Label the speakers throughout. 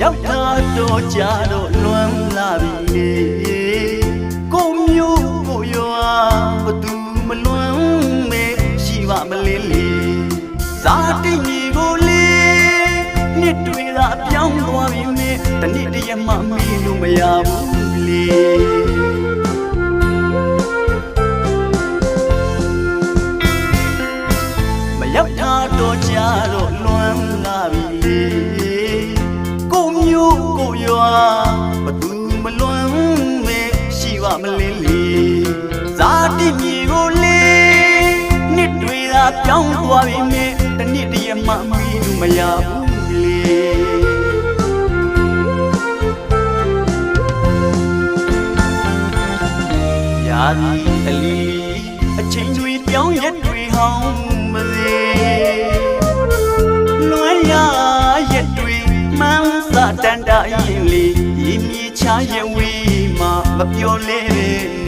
Speaker 1: တော်ကြတော့လွမ်းလာပြီလေကိုမျိုးကိုရွာဘသူမလွမ်းမဲရှိပါမလေးလေဇာတိညီကိုလေနှစ်တွေသာပြောင်းသွားပြီမေတနေ့တည်းမှမီးလို့မရဘူးလေ ဇာတိမြေကိုလေနှစ်တွေသာပြောင်းသွားပြီမေတနေ့တည်းမှမီးလို့မရဘူးလေရာသီအလီအချိန်တွေပြောင်းရက်တွေဟောင်းမစေလွမ်းရရက်တွေမှန်းစာတန်တာရင်လေရေမြေချရဝေးမှာမပြောလဲတဲ့နေ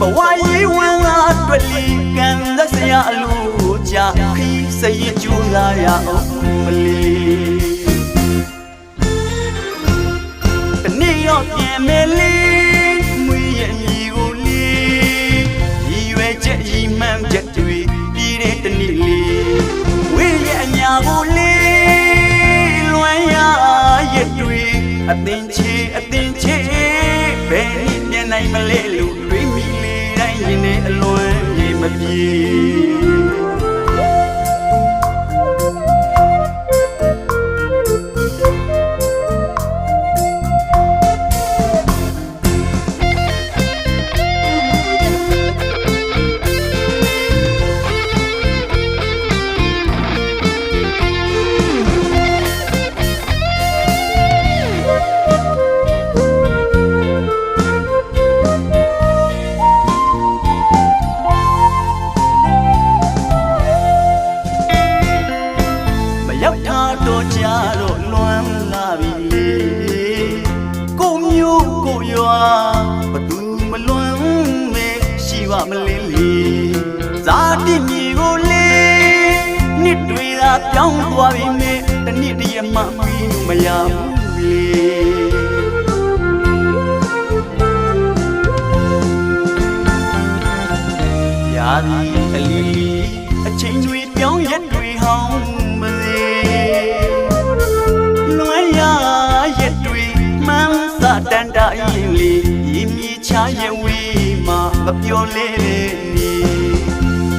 Speaker 1: ဘဝရေးဝမ်းလာအတွက်လီကံသက်စရာအလို့ကြခီးစရင်ကျူလာရအောင်မလေးတနေ့တော့ပြင်မယ်လေးမွေးရဲ့မြေကိုလေးရည်ရွယ်ချက်ရည်မှန်းချက်တွေပြည်တဲ့တနေ့လေးဝေးရဲ့အညာကိုလေးလွမ်းရရက်တွေအသင်ချေအသင်ချေဘယ်နည်းပြန်နိုင်မလဲလို့ န်ရေ ကိုရွာဘသူမလွမ်းမဲရှိပါမလဲလေဇာတိမြေကိုလေနှစ်တွေသာပြောင်းသွားပြီမေတနေ့တည်းမှမီးမရဘူးလေ ရဝေးမှာမပြောလဲတဲ့နေ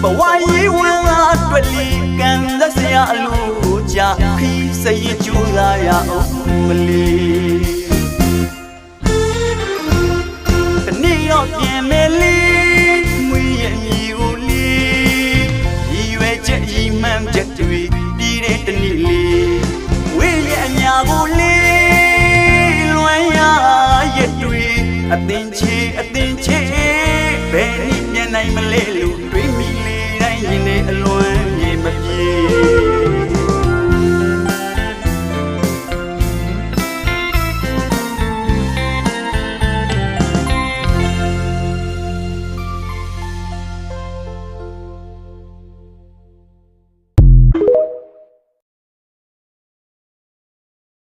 Speaker 1: ဘဝရေးဝမ်းလာအတွက်လီကံသက်စရာအလို့ကြခီးစရင်ကျူလာရအောင်မလေး အသင်ချေအသင်ချေဘယ်နည်းပြန်နိုင်မလဲလို့တွေးမိလေတိုင်းရင်နဲ့အလွမ်းမြေမပြေ